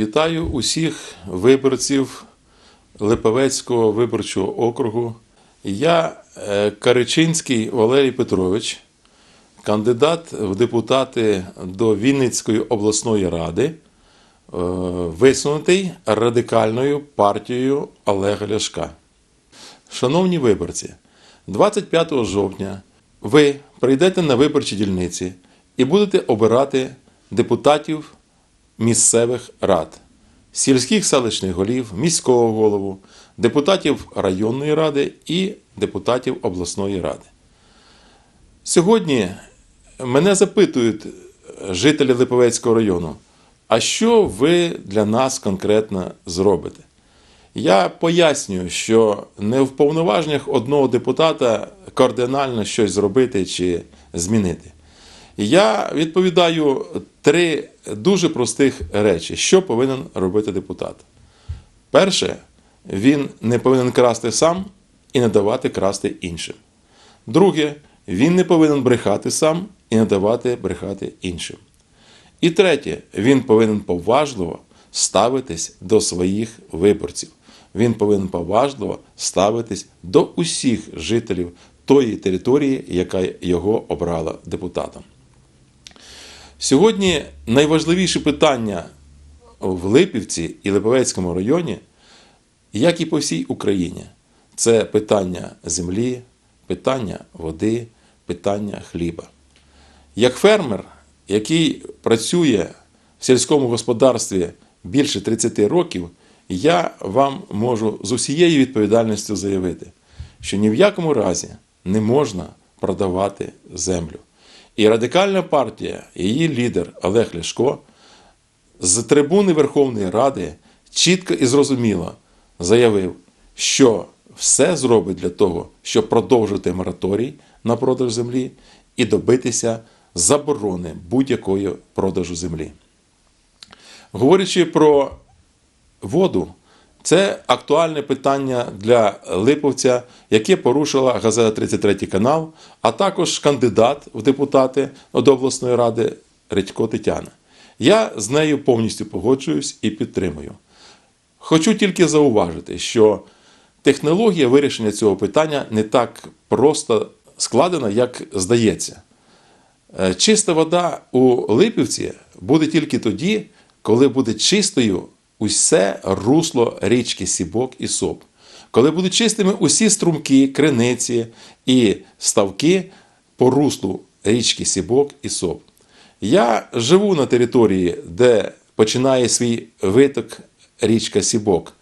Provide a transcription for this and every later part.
Вітаю усіх виборців Липовецького виборчого округу. Я е, Каричинський Валерій Петрович, кандидат в депутати до Вінницької обласної ради, е, висунутий радикальною партією Олега Ляшка. Шановні виборці, 25 жовтня ви прийдете на виборчі дільниці і будете обирати депутатів місцевих рад, сільських селищних голів, міського голову, депутатів районної ради і депутатів обласної ради. Сьогодні мене запитують жителі Липовецького району, а що ви для нас конкретно зробите? Я пояснюю, що не в повноваженнях одного депутата кардинально щось зробити чи змінити. Я відповідаю три дуже простих речі, що повинен робити депутат. Перше, він не повинен красти сам і не давати красти іншим. Друге, він не повинен брехати сам і не давати брехати іншим. І третє, він повинен поважливо ставитись до своїх виборців. Він повинен поважливо ставитись до усіх жителів тої території, яка його обрала депутатом. Сьогодні найважливіше питання в Липівці і Липовецькому районі, як і по всій Україні, це питання землі, питання води, питання хліба. Як фермер, який працює в сільському господарстві більше 30 років, я вам можу з усією відповідальністю заявити, що ні в якому разі не можна продавати землю. І радикальна партія, її лідер Олег Ляшко з трибуни Верховної Ради чітко і зрозуміло заявив, що все зробить для того, щоб продовжити мораторій на продаж землі і добитися заборони будь-якої продажу землі. Говорячи про воду, це актуальне питання для Липовця, яке порушила газета 33 канал, а також кандидат в депутати до обласної ради Редько Тетяна. Я з нею повністю погоджуюсь і підтримую. Хочу тільки зауважити, що технологія вирішення цього питання не так просто складена, як здається. Е, Чиста вода у Липівці буде тільки тоді, коли буде чистою усе русло річки Сібок і Соп. Коли будуть чистими усі струмки, криниці і ставки по руслу річки Сібок і Соп. Я живу на території, де починає свій виток річка Сібок.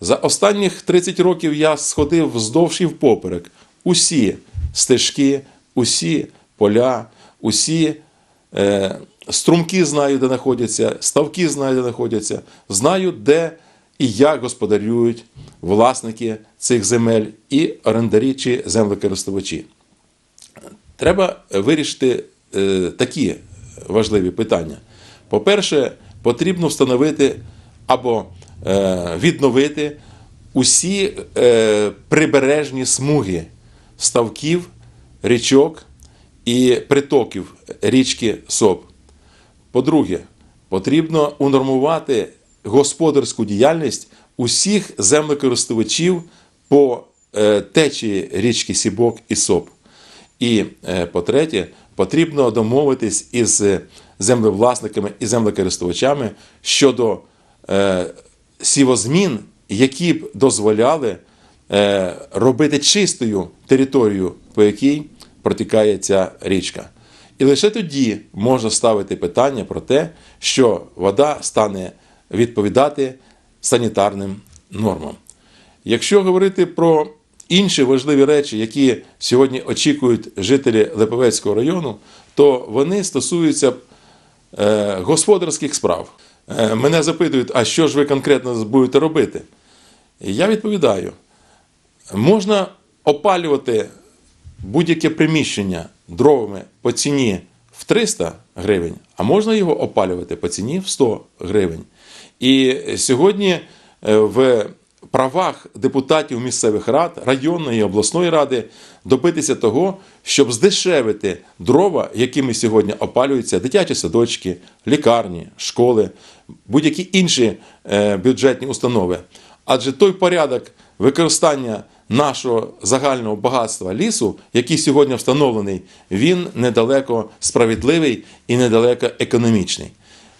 За останніх 30 років я сходив вздовж і впоперек усі стежки, усі поля, усі струмки знаю, де знаходяться, ставки знаю, де знаходяться, знаю, де і як господарюють власники цих земель і орендарі чи землекористувачі. Треба вирішити е, такі важливі питання. По-перше, потрібно встановити або е, відновити усі е, прибережні смуги ставків, річок і притоків річки Соп. По-друге, потрібно унормувати господарську діяльність усіх землекористувачів по е, течії річки Сібок і Соп. І е, по-третє, потрібно домовитись із землевласниками і землекористувачами щодо е, сівозмін, які б дозволяли робити чистою територію, по якій протікає ця річка. І лише тоді можна ставити питання про те, що вода стане відповідати санітарним нормам. Якщо говорити про інші важливі речі, які сьогодні очікують жителі Липовецького району, то вони стосуються е, господарських справ. Е, мене запитують, а що ж ви конкретно будете робити? І я відповідаю: можна опалювати будь-яке приміщення дровами по ціні в 300 гривень, а можна його опалювати по ціні в 100 гривень. І сьогодні е, в правах депутатів місцевих рад, районної і обласної ради добитися того, щоб здешевити дрова, якими сьогодні опалюються дитячі садочки, лікарні, школи, будь-які інші е, бюджетні установи. Адже той порядок використання нашого загального багатства лісу, який сьогодні встановлений, він недалеко справедливий і недалеко економічний.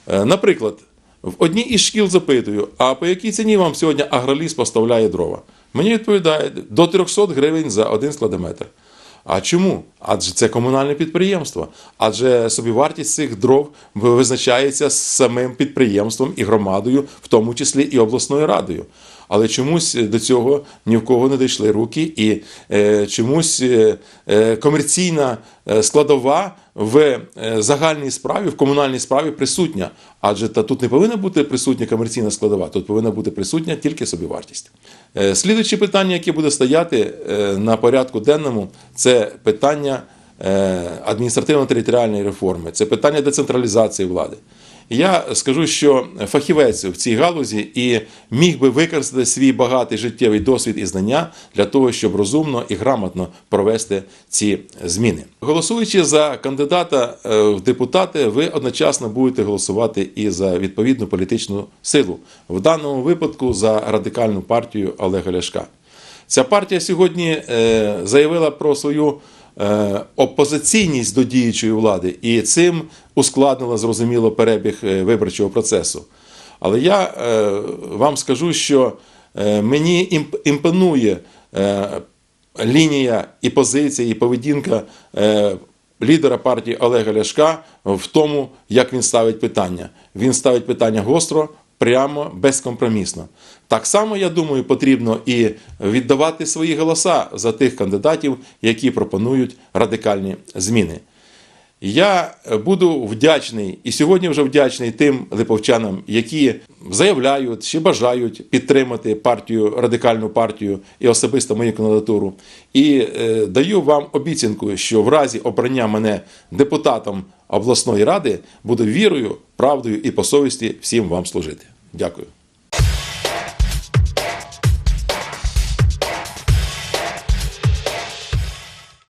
Е, Наприклад, в одній із шкіл запитую, а по якій ціні вам сьогодні агроліс поставляє дрова? Мені відповідають до 300 гривень за один складометр. А чому? Адже це комунальне підприємство. Адже собівартість цих дров визначається самим підприємством і громадою, в тому числі і обласною радою. Але чомусь до цього ні в кого не дійшли руки, і е, чомусь е, е, комерційна е, складова в е, загальній справі, в комунальній справі присутня. Адже та тут не повинна бути присутня комерційна складова, тут повинна бути присутня тільки собівартість. Е, Слідуюче питання, яке буде стояти е, на порядку денному, це питання адміністративно-територіальної реформи, це питання децентралізації влади. Я скажу, що фахівець в цій галузі і міг би використати свій багатий життєвий досвід і знання для того, щоб розумно і грамотно провести ці зміни. Голосуючи за кандидата е, в депутати, ви одночасно будете голосувати і за відповідну політичну силу, в даному випадку за радикальну партію Олега Ляшка. Ця партія сьогодні е, заявила про свою опозиційність до діючої влади і цим ускладнила зрозуміло перебіг е, виборчого процесу. Але я е, вам скажу, що е, мені імп- імпонує е, лінія і позиція, і поведінка е, лідера партії Олега Ляшка в тому, як він ставить питання. Він ставить питання гостро, прямо, безкомпромісно. Так само, я думаю, потрібно і віддавати свої голоса за тих кандидатів, які пропонують радикальні зміни. Я буду вдячний і сьогодні вже вдячний тим липовчанам, які заявляють чи бажають підтримати партію, радикальну партію і особисто мою кандидатуру. І е, даю вам обіцянку, що в разі обрання мене депутатом обласної ради буду вірою, правдою і по совісті всім вам служити. Дякую.